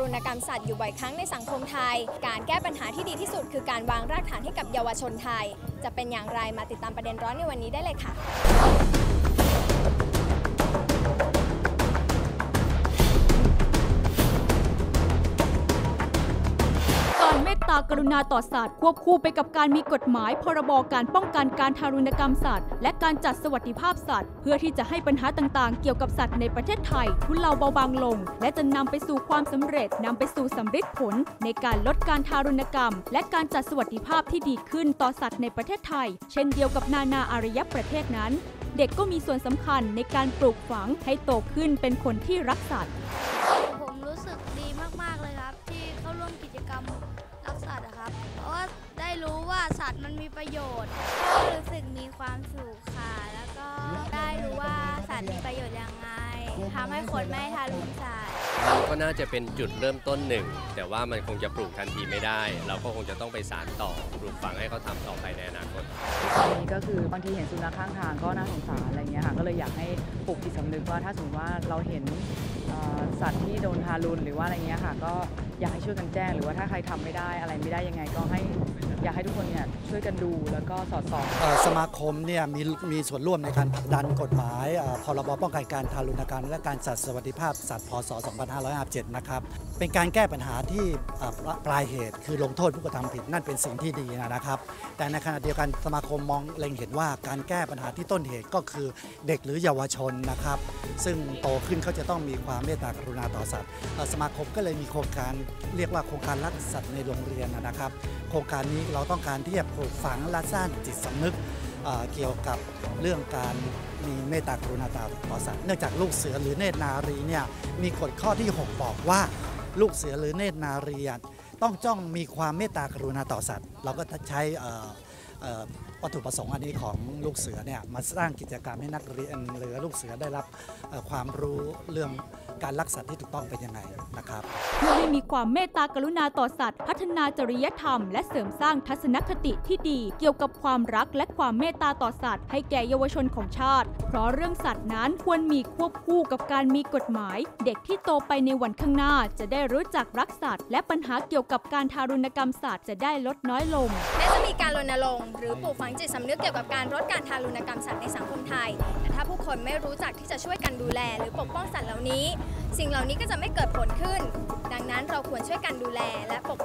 รุณกรรมสัตว์อยู่บ่อยครั้งในสังคมไทย การแก้ปัญหาที่ดีที่สุด คือการวางรากฐานให้กับเยาวชนไทย จะเป็นอย่างไรมาติดตามประเด็นร้อนในวันนี้ได้เลยค่ะ ตตากรุณาต่อสัตว์ควบคู่ไปกับการมีกฎหมาย พรบการป้องกันการทารุณกรรมสัตว์ และการจัดสวัสดิภาพสัตว์ เพื่อที่จะให้ปัญหาต่างๆ เกี่ยวกับสัตว์ในประเทศไทยทุเลาเบาบางลง และจะนำไปสู่ความสำเร็จนำไปสู่สำฤทธิผล ในการลดการทารุณกรรม และการจัดสวัสดิภาพที่ดีขึ้นต่อสัตว์ในประเทศไทย เช่นเดียวกับนานาอารยประเทศนั้น เด็กก็มีส่วนสำคัญในการปลูกฝังให้โตขึ้นเป็นคนที่รักสัตว์ ว่าสัตว์มันมีประโยชน์ก็รู้สึกมีความสุขค่ะ แล้วก็ได้รู้ว่าสัตว์มีประโยชน์ยังไงทำให้คนไม่ทารุณสัตว์มันก็น่าจะเป็นจุดเริ่มต้นหนึ่ง แต่ว่ามันคงจะปลูกทันทีไม่ได้ เราก็คงจะต้องไปสานต่อปลูกฝังให้เขาทำต่อไปในอนาคตตอนนี้ก็คือบางทีเห็นสุนัขข้างทางก็น่าสงสารอะไรเงี้ยค่ะก็เลยอยากให้ปลูกจิตสำนึกว่าถ้าสมมติว่าเราเห็นเอ่อสัตว์ที่โดนทารุณหรือว่าอะไรเงี้ยค่ะ ก็อยากให้ช่วยกันแจ้งหรือว่าถ้าใครทำไม่ได้อะไรไม่ได้ยังไงก็ให้อยากให้ทุกคนเนี่ยช่วยกันดูแล้วก็สอดส่องสมาคมเนี่ยมีมีส่วนร่วมในการผลักดันกฎหมายพรบป้องกันการทารุณกรรมและการจัดสวัสดิภาพสัตว์พศ 2557 นะครับ เป็นการแก้ปัญหาที่ปลายเหตุคือลงโทษผู้กระทำผิดนั่นเป็นสิ่งที่ดีนะครับ แต่ในขณะเดียวกันสมาคมมองเล็งเห็นว่าการแก้ปัญหาที่ต้นเหตุก็คือเด็กหรือเยาวชนนะครับ ซึ่งโตขึ้นเขาจะต้องมีความเมตตากรุณาต่อสัตว์สมาคมก็เลยมีโครงการเรียกว่าโครงการรักสัตว์ในโรงเรียนนะครับ โครงการนี้เราต้องการที่จะปลูกฝังและสร้างจิตสำนึกเเกี่ยวกับเรื่องการมีเมตตากรุณาต่อสัตว์เนื่องจากลูกเสือหรือเนตรนารีเนี่ยมีกฎข้อที่ 6 บอกว่า ลูกเสือหรือเนตรนารีต้องจ้องมีความเมตตากรุณาต่อสัตว์ เราก็ใช้วัตถุประสงค์อันนี้ของลูกเสือเนี่ยมาสร้างกิจกรรมให้นักเรียนหรือลูกเสือได้รับความรู้เรื่อง การรักสัตว์ที่ถูกต้องเป็นยังไงนะครับเพื่อให้มีความเมตตากรุณาต่อสัตว์ พัฒนาจริยธรรม และเสริมสร้างทัศนคติที่ดี เกี่ยวกับความรักและความเมตตาต่อสัตว์ ให้แก่เยาวชนของชาติ เพราะเรื่องสัตว์นั้นควรมีควบคู่กับการมีกฎหมาย เด็กที่โตไปในวันข้างหน้า จะได้รู้จักรักสัตว์ และปัญหาเกี่ยวกับการทารุณกรรมสัตว์จะได้ลดน้อยลงจะมีการรณรงค์หรือปลูกฝังจิตสำนึกเกี่ยวกับการลดการทารุณกรรมสัตว์ในสังคมไทย แต่ถ้าผู้คนไม่รู้จักที่จะช่วยกันดูแล หรือปกป้องสัตว์เหล่านี้ สิ่งเหล่านี้ก็จะไม่เกิดผลขึ้น ดังนั้นเราควรช่วยกันดูแลและปก